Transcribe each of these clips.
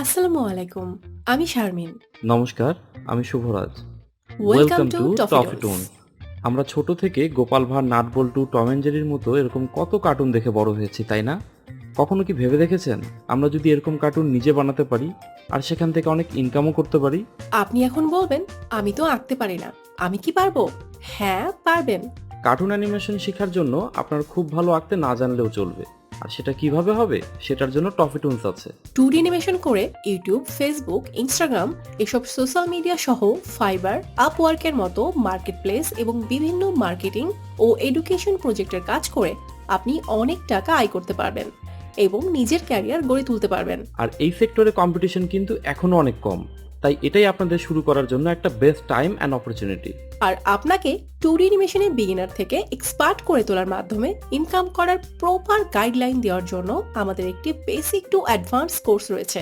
আসসালামু আলাইকুম আমি শারমিন। নমস্কার আমি শুভরাজ। ওয়েলকাম টু টফি টুন আমরা ছোট থেকে গোপাল ভাঁড় নাটবল্টু টম অ্যান্ড জেরির মতো এরকম কত কার্টুন দেখে বড় হয়েছি তাই না? কখনো কি ভেবে দেখেছেন? আমরা যদি এরকম কার্টুন নিজে বানাতে পারি আর সেখান থেকে অনেক ইনকামও করতে পারি? আপনি এখন বলবেন আমি তো আঁকতে পারি না। আমি কি পারব? হ্যাঁ পারবেন। কার্টুন অ্যানিমেশন শেখার জন্য আপনার খুব ভালো আঁকতে না জানলেও চলবে। আর সেটা কীভাবে হবে? সেটার জন্য টফি টুনস আছে। টু অ্যানিমেশন করে ইউটিউব ফেসবুক ইনস্টাগ্রাম এসব সোশ্যাল মিডিয়া সহ ফাইবার আপওয়ার্কের মতো মার্কেট প্লেস এবং বিভিন্ন মার্কেটিং ও এডুকেশন প্রজেক্টের কাজ করে আপনি অনেক টাকা আয় করতে পারবেন এবং নিজের ক্যারিয়ার গড়ে তুলতে পারবেন। আর এই সেক্টরে কম্পিটিশন কিন্তু এখনও অনেক কম। তাই এটাই আপনাদের শুরু করার জন্য একটা বেস্ট টাইম অ্যান্ড অপরচুনিটি আর আপনাকে টু ডি অ্যানিমেশনে বিগিনার থেকে এক্সপার্ট করে তোলার মাধ্যমে ইনকাম করার প্রপার গাইডলাইন দেওয়ার জন্য আমাদের একটি বেসিক টু অ্যাডভান্স কোর্স রয়েছে।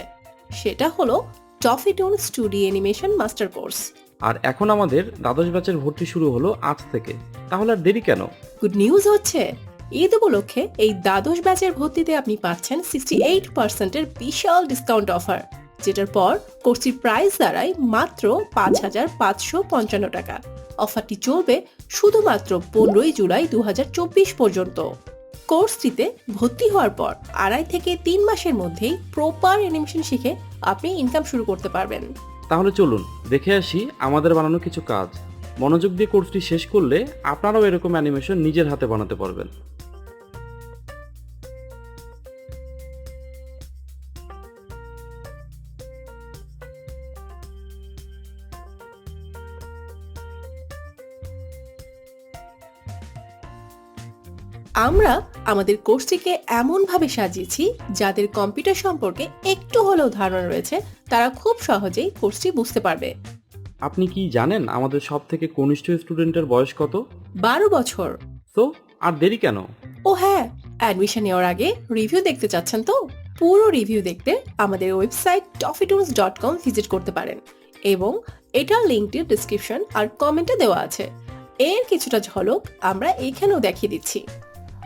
সেটা হলো Toffee Tone studio animation master course আর এখন আমাদের দ্বাদশ ব্যাচের ভর্তি শুরু হলো আজ থেকে। তাহলে আর দেরি কেন? গুড নিউজ হচ্ছে ঈদ উপলক্ষে এই দ্বাদশ ব্যাচের ভর্তিতে আপনি পাচ্ছেন সিক্সটি এইট পার্সেন্টের বিশাল ডিসকাউন্ট অফার যেটার পর কোর্সটির প্রাইস দাঁড়ায় মাত্র পাঁচ হাজার পাঁচশো পঞ্চান্ন টাকা। অফারটি চলবে শুধুমাত্র পনেরোই জুলাই দু পর্যন্ত। কোর্সটিতে ভর্তি হওয়ার পর আড়াই থেকে তিন মাসের মধ্যেই প্রপার অ্যানিমেশন শিখে আপনি ইনকাম শুরু করতে পারবেন। তাহলে চলুন দেখে আসি আমাদের বানানো কিছু কাজ। মনোযোগ দিয়ে কোর্সটি শেষ করলে আপনারাও এরকম অ্যানিমেশন নিজের হাতে বানাতে পারবেন। আমরা আমাদের কোর্সটিকে এমনভাবে সাজিয়েছি যাদের কম্পিউটার সম্পর্কে একটু হলেও ধারণা রয়েছে তারা খুব সহজেই কোর্সটি বুঝতে পারবে। আপনি কি জানেন আমাদের সব থেকে কনিষ্ঠ স্টুডেন্টের বয়স কত? বারো বছর। তো আর দেরি কেন? ও হ্যাঁ অ্যাডমিশন নেওয়ার আগে রিভিউ দেখতে চাচ্ছেন তো? পুরো রিভিউ দেখতে আমাদের website Toffeetoons dot com visit করতে পারেন এবং এটার লিঙ্কটি ডিসক্রিপশন আর কমেন্টে দেওয়া আছে। এর কিছুটা ঝলক আমরা এখানেও দেখিয়ে দিচ্ছি।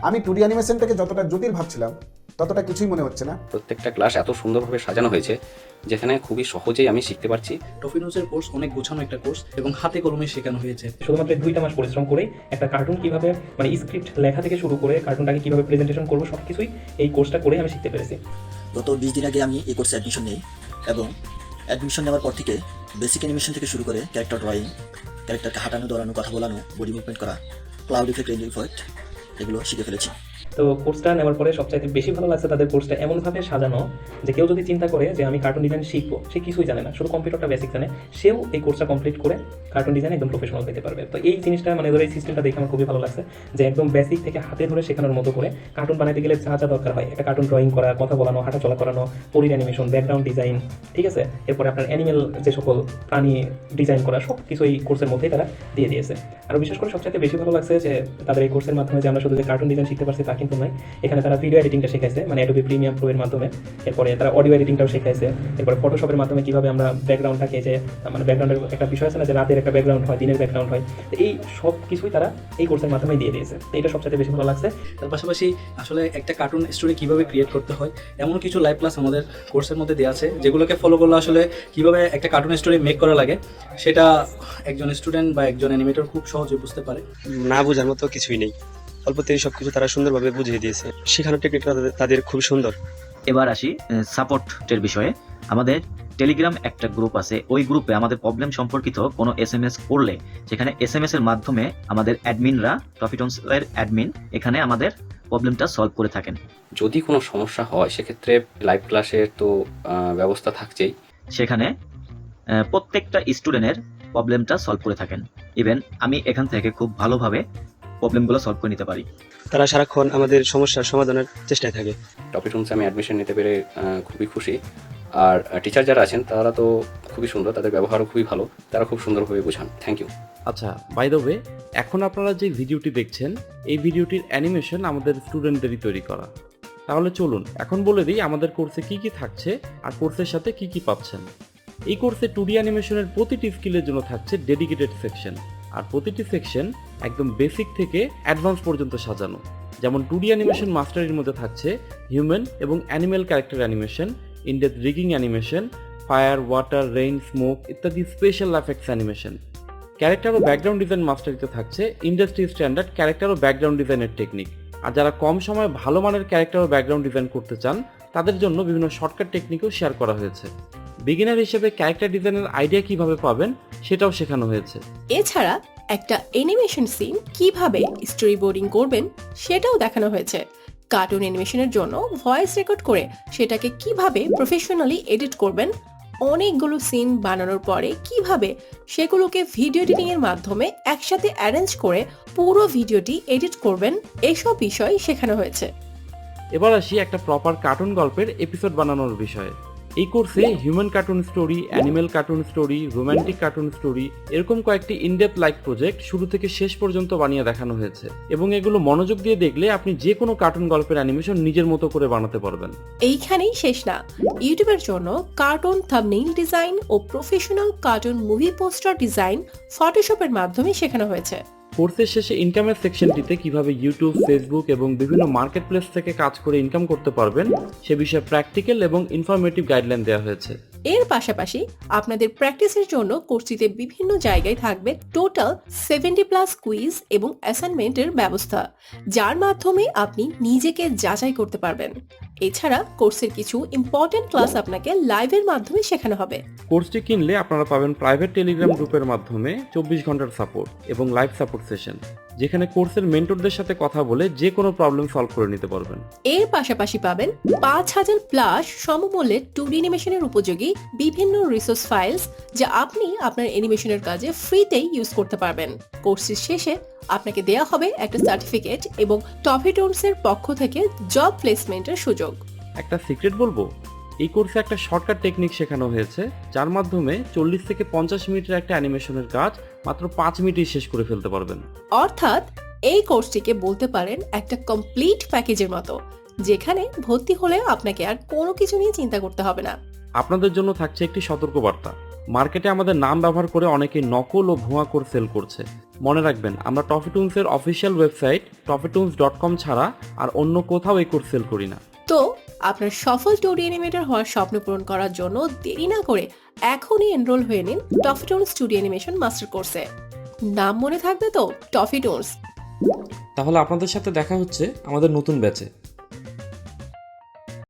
আমি টুডি অ্যানিমেশনটাকে যতটা জটিল ভাবছিলাম ততটা কিছুই মনে হচ্ছে না। প্রত্যেকটা ক্লাস এত সুন্দরভাবে সাজানো হয়েছে যেখানে খুবই সহজেই আমি শিখতে পারছি। টফিনোসের কোর্স অনেক গোছানো একটা কোর্স এবং হাতে কলমে শেখানো হয়েছে। শুধুমাত্র দুইটা মাস পরিশ্রম করে একটা কার্টুন কীভাবে মানে স্ক্রিপ্ট লেখা থেকে শুরু করে কার্টুনটাকে কীভাবে প্রেজেন্টেশন করব সব কিছুই এই কোর্সটা করে আমি শিখতে পেরেছি। গত বিশ দিন আগে আমি এই কোর্সে অ্যাডমিশন নিই এবং অ্যাডমিশন নেওয়ার পর থেকে বেসিক অ্যানিমেশন থেকে শুরু করে ক্যারেক্টার ড্রয়িং ক্যারেক্টারকে হাঁটানো দৌড়ানো কথা বলানো বডি মুভমেন্ট করা ক্লাউড ইফেক্ট রেঞ্জ ইফেক্ট এগুলো শিখে ফেলেছি। তো কোর্সটা নেওয়ার পরে সবচাইতে বেশি ভালো লাগছে তাদের কোর্সটা এমনভাবে সাজানো যে কেউ যদি চিন্তা করে যে আমি কার্টুন ডিজাইন শিখব, সে কিছুই জানে না। শুধু কম্পিউটারটা বেসিক জানে। সেও এই কোর্সটা কমপ্লিট করে কার্টুন ডিজাইন একদম প্রফেশনাল পেতে পারবে। তো এই জিনিসটা মানে ধরো এই সিস্টেমটা দেখে আমার খুবই ভালো লাগছে যে একদম বেসিক থেকে হাতে ধরে শেখানোর মতো করে কার্টুন বানাতে গেলে যা যা দরকার হয়। একটা কার্টুন ড্রয়িং করা, কথা বলানো হাঁটা চলা করানো, পরির অ্যানিমেশন ব্যাকগ্রাউন্ড ডিজাইন ঠিক আছে? এরপরে আপনার অ্যানিমেল যে সকল প্রাণী ডিজাইন করা সব কিছু এই কোর্সের মধ্যেই তারা দিয়ে দিয়েছে। আর বিশেষ করে সবচেয়ে বেশি ভালো লাগছে যে তাদের এই কোর্সের মাধ্যমে যে আমরা শুধু যে কার্টুন ডিজাইন শিখতে পারছি তা কিন্তু নয় এখানে তারা ভিডিও এডিটিংটা শেখাইছে মানে অ্যাডোবি প্রিমিয়াম প্রো এর মাধ্যমে। এরপরে তারা অডিও এডিটিংটাও শেখাইছে। এরপরে ফটোশপের মাধ্যমে কীভাবে আমরা ব্যাকগ্রাউন্ডটাকে যে মানে ব্যাকগ্রাউন্ডের একটা বিষয় আছে না যে রাতের একটা ব্যাকগ্রাউন্ড হয় দিনের ব্যাকগ্রাউন্ড হয়। তো এই সব কিছুই তারা এই কোর্সের মাধ্যমে দিয়ে দিয়েছে। তো এটা সবচেয়ে বেশি ভালো লাগছে। তার পাশাপাশি আসলে একটা কার্টুন স্টোরি কীভাবে ক্রিয়েট করতে হয় এমন কিছু লাইভ ক্লাস আমাদের কোর্সের মধ্যে দেওয়া আছে যেগুলোকে ফলো করলে আসলে কীভাবে একটা কার্টুন স্টোরি মেক করা লাগে সেটা একজন স্টুডেন্ট বা একজন অ্যানিমেটর খুব সহজে বুঝতে পারে। না বোঝার মতো কিছুই নেই। অল্পতেই সবকিছু তারা সুন্দরভাবে বুঝিয়ে দিয়েছে। শেখানোর টেকনিকটা তাদের- তাদের খুব সুন্দর। এবার আসি সাপোর্টের বিষয়ে। আমাদের টেলিগ্রাম একটা গ্রুপ আছে। ওই গ্রুপে আমাদের প্রবলেম সম্পর্কিত কোনো এস এম এস করলে সেখানে এস এম এস এর মাধ্যমে আমাদের অ্যাডমিনরা টফিটন্স এর অ্যাডমিন এখানে আমাদের প্রবলেমটা সলভ করে থাকেন। যদি কোনো সমস্যা হয় সেক্ষেত্রে লাইভ ক্লাসের তো ব্যবস্থা থাকছেই। সেখানে প্রত্যেকটা স্টুডেন্টের প্রবলেমটা সলভ করে থাকেন। ইভেন আমি এখান থেকে খুব ভালোভাবে প্রবলেমগুলো সলভ করে নিতে পারি। তারা সারাক্ষণ আমাদের সমস্যার সমাধানের চেষ্টায় থাকে। টপিক রুমসে আমি অ্যাডমিশন নিতে পেরে খুবই খুশি। আর টিচার যারা আছেন তারা তো খুবই সুন্দর তাদের ব্যবহারও খুবই ভালো। তারা খুব সুন্দরভাবে বোঝান। থ্যাংক ইউ আচ্ছা বাই দ্য ওয়ে এখন আপনারা যে ভিডিওটি দেখছেন এই ভিডিওটির অ্যানিমেশন আমাদের স্টুডেন্টদেরই তৈরি করা। তাহলে চলুন এখন বলে দিই আমাদের কোর্সে কি কি থাকছে আর কোর্সের সাথে কি কি পাচ্ছেন। এই কোর্সে টু ডি অ্যানিমেশনের প্রতিটি স্কিলের জন্য থাকছে ডেডিকেটেড সেকশন আর প্রতিটি সেকশন একদম বেসিক থেকে অ্যাডভান্স পর্যন্ত সাজানো। যেমন টু ডি অ্যানিমেশন মাস্টারির মধ্যে থাকছে হিউম্যান এবং animal character animation in depth rigging animation fire water rain smoke ইত্যাদি স্পেশাল এফেক্টস অ্যানিমেশন ক্যারেক্টার ও ব্যাকগ্রাউন্ড ডিজাইন মাস্টারিতে থাকছে ইন্ডাস্ট্রি স্ট্যান্ডার্ড ক্যারেক্টার ও ব্যাকগ্রাউন্ড ডিজাইনের টেকনিক আর যারা কম সময়ে ভালো মানের ক্যারেক্টার ও ব্যাকগ্রাউন্ড ডিজাইন করতে চান, তাদের জন্য বিভিন্ন শর্টকাট টেকনিকও শেয়ার করা হয়েছে। বিগিনার হিসেবে ক্যারেক্টার ডিজাইনের আইডিয়া কীভাবে পাবেন, সেটাও শেখানো হয়েছে। এছাড়া একটা অ্যানিমেশন সিন কীভাবে স্টোরি বোর্ডিং করবেন সেটাও দেখানো হয়েছে। কার্টুন অ্যানিমেশনের জন্য ভয়েস রেকর্ড করে সেটাকে কীভাবে প্রফেশনালি এডিট করবেন, অনেকগুলো সিন বানানোর পরে কীভাবে সেগুলোকে ভিডিও এডিটিং এর মাধ্যমে একসাথে অ্যারেঞ্জ করে পুরো ভিডিওটি এডিট করবেন, এসব বিষয় শেখানো হয়েছে। এবার আসি একটা প্রপার কার্টুন গল্পের এপিসোড বানানোর বিষয়ে। এই কোর্সে human cartoon story animal cartoon story romantic cartoon story এরকম কয়েকটি ইনডেপ লাইক প্রজেক্ট শুরু থেকে শেষ পর্যন্ত বানিয়ে দেখানো হয়েছে এবং এগুলো মনোযোগ দিয়ে দেখলে আপনি যে কোনো কার্টুন গল্পের অ্যানিমেশন নিজের মতো করে বানাতে পারবেন। এইখানেই শেষ না। ইউটিউবের জন্য কার্টুন থাম্বনেইল ডিজাইন ও professional cartoon movie poster design ফটোশপের মাধ্যমে শেখানো হয়েছে। কোর্সের শেষে ইনকামের সেকশনটিতে কীভাবে ইউটিউব ফেসবুক এবং বিভিন্ন মার্কেট প্লেস থেকে কাজ করে ইনকাম করতে পারবেন, সে বিষয়ে প্র্যাকটিক্যাল এবং ইনফরমেটিভ গাইডলাইন দেওয়া হয়েছে। এর পাশাপাশি আপনাদের প্র্যাকটিসের জন্য কোর্সটিতে বিভিন্ন জায়গায় থাকবে টোটাল সেভেন্টি প্লাস কুইজ এবং অ্যাসাইনমেন্টের ব্যবস্থা, যার মাধ্যমে আপনি নিজেকে যাচাই করতে পারবেন। এছাড়া কোর্সের কিছু ইম্পর্টেন্ট ক্লাস আপনাকে লাইভের মাধ্যমে শেখানো হবে। কোর্সটি কিনলে আপনারা পাবেন প্রাইভেট টেলিগ্রাম গ্রুপের মাধ্যমে চব্বিশ ঘণ্টার সাপোর্ট এবং লাইভ সাপোর্ট সেশন যেখানে কোর্সের মেন্টরদের সাথে কথা বলে যে কোনো প্রবলেম সলভ করে নিতে পারবেন। এর পাশাপাশি পাবেন পাঁচ হাজার প্লাস সমমূল্যের টু অ্যানিমেশনের উপযোগী বিভিন্ন রিসোর্স ফাইলস যা আপনি আপনার অ্যানিমেশনের কাজে ফ্রিতেই ইউজ করতে পারবেন। কোর্সের শেষে আপনাকে দেয়া হবে একটা সার্টিফিকেট এবং টফিটোনসের পক্ষ থেকে জব প্লেসমেন্টের সুযোগ। একটা সিক্রেট বলব? এই কোর্সে একটা শর্টকাট টেকনিক শেখানো হয়েছে যার মাধ্যমে চল্লিশ থেকে পঞ্চাশ মিনিটের একটা অ্যানিমেশনের কাজ মাত্র পাঁচ মিনিটেই শেষ করে ফেলতে পারবেন। অর্থাৎ এই কোর্সটিকে বলতে পারেন একটা কমপ্লিট প্যাকেজের মতো যেখানে ভর্তি হলে আপনাকে আর কোনো কিছু নিয়ে চিন্তা করতে হবে না। আপনাদের জন্য থাকছে একটি সতর্কবার্তা। মার্কেটে আমাদের নাম ব্যবহার করে অনেকে নকল ও ভুয়া কোর্স সেল করছে। মনে রাখবেন আমরা টফিটুন্সের official website Toffeetoons dot com ছাড়া আর অন্য কোথাও এই কোর্স সেল করি না। তো আপনার সফল টুডি অ্যানিমেটর হওয়ার স্বপ্ন পূরণ করার জন্য দেরি না করে এখনই এনরোল হয়ে নিন Toffee Toffeetone studio animation master কোর্সে নাম মনে থাকবে তো? টফিটোনস তাহলে আপনাদের সাথে দেখা হচ্ছে আমাদের নতুন ব্যাচে